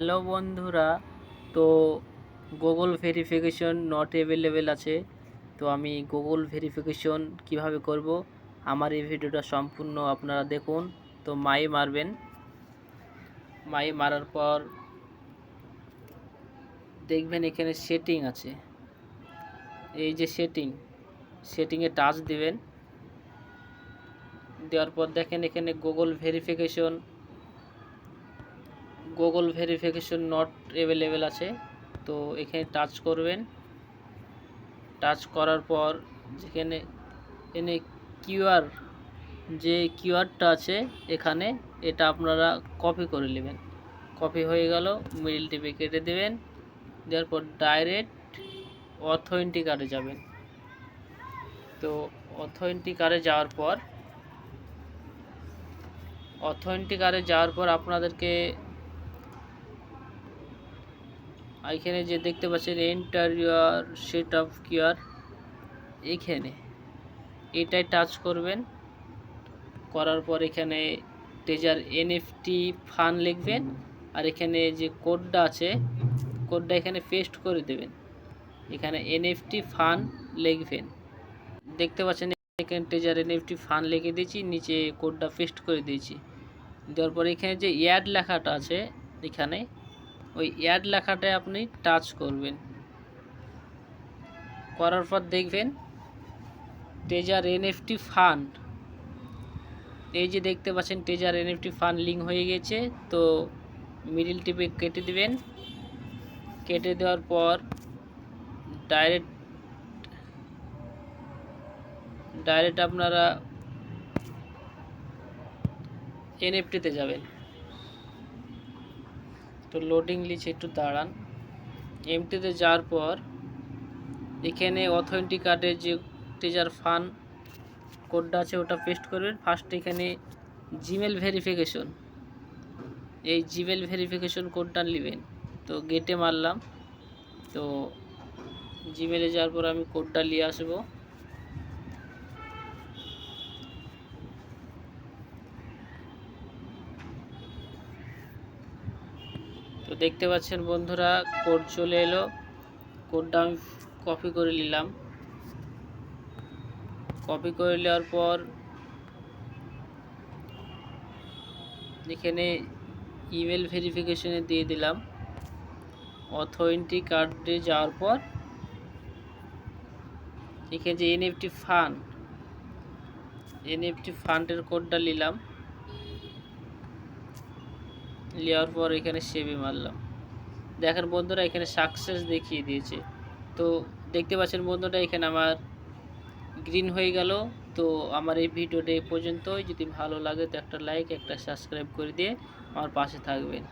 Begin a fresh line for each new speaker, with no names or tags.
Hello বন্ধুরা, তো Google verification not available আছে। তো আমি গুগল ভেরিফিকেশন কীভাবে করব, আমার এই ভিডিওটা সম্পূর্ণ আপনারা দেখুন। তো মাই মারবেন। মাই মারার পর দেখবেন এখানে সেটিং আছে। এই যে সেটিং সেটিংয়ে টাচ দিবেন। দেওয়ার পর দেখেন এখানে Google verification Google verification not available আছে। তো এখানে টাচ করবেন। টাচ করার পর যেখানে এখানে কিউআর যে কিউআরটা আছে এখানে এটা আপনারা কপি করে নেবেন। কপি হয়ে গেল মিডিল টিপে কেটে দেবেন। দেওয়ার পর ডাইরেক্ট অথেন্টিকারে যাবেন। তো অথেন্টিকারে যাওয়ার পর অথেন্টিকারে যাওয়ার পর আপনাদেরকে এখানে যে দেখতে পাচ্ছেন enter your set of QR এখানে। এটাই টাচ করবেন। করার পর এখানে টেজার এনএফটি ফান লিখবেন। আর এখানে যে কোডটা আছে কোডটা এখানে পেস্ট করে দেবেন। এখানে এনএফটি ফান লিখবেন। দেখতে পাচ্ছেন, এখানে টেজার এনএফটি ফান লিখে দিয়েছি, নিচে কোডটা পেস্ট করে দিয়েছি। দেওয়ার পর এখানে যে অ্যাড লেখাটা আছে, এখানে ওই অ্যাড লেখাটায় আপনি টাচ করবেন। করার পর দেখবেন টেজার এনএফটি ফান্ড এই যে দেখতে পাচ্ছেন টেজার এনএফটি ফান্ড লিঙ্ক হয়ে গেছে। তো মিডিল টিপে কেটে দিবেন। কেটে দেওয়ার পর ডাইরেক্ট ডাইরেক্ট আপনারা এনএফটিতে যাবেন। তো লোডিং লিচে একটু দাঁড়ান। এমটিতে যাওয়ার পর এখানে অথেন্টিক কার্ডের যে টিজার ফান কোডটা আছে, ওটা পেস্ট করবেন। ফার্স্ট এখানে জিমেল ভেরিফিকেশন এই জিমেল ভেরিফিকেশন কোডটা নেবেন। তো গেটে মারলাম। তো জিমেলে যাওয়ার পর আমি কোডটা নিয়ে আসব। দেখতে পাচ্ছেন বন্ধুরা, কোড চলে এলো। কোডটা আমি কপি করে নিলাম। কপি করে নেওয়ার পর এখানে ইমেল ভেরিফিকেশনে দিয়ে দিলাম। অথেন্টিক কার্ডে যাওয়ার পর এখানে যে এনএফটি ফান্ড এনএফটি ফান্ডের কোডটা নিলাম। নেওয়ার পর এখানে সেভে মারলাম। দেখার বন্ধুরা, এখানে সাকসেস দেখিয়ে দিয়েছে। তো দেখতে পাচ্ছেন বন্ধুটা এখানে আমার গ্রিন হয়ে গেল। তো আমার এই ভিডিওটা এই পর্যন্তই। যদি ভালো লাগে তো একটা লাইক একটা সাবস্ক্রাইব করে দিয়ে আমার পাশে থাকবেন।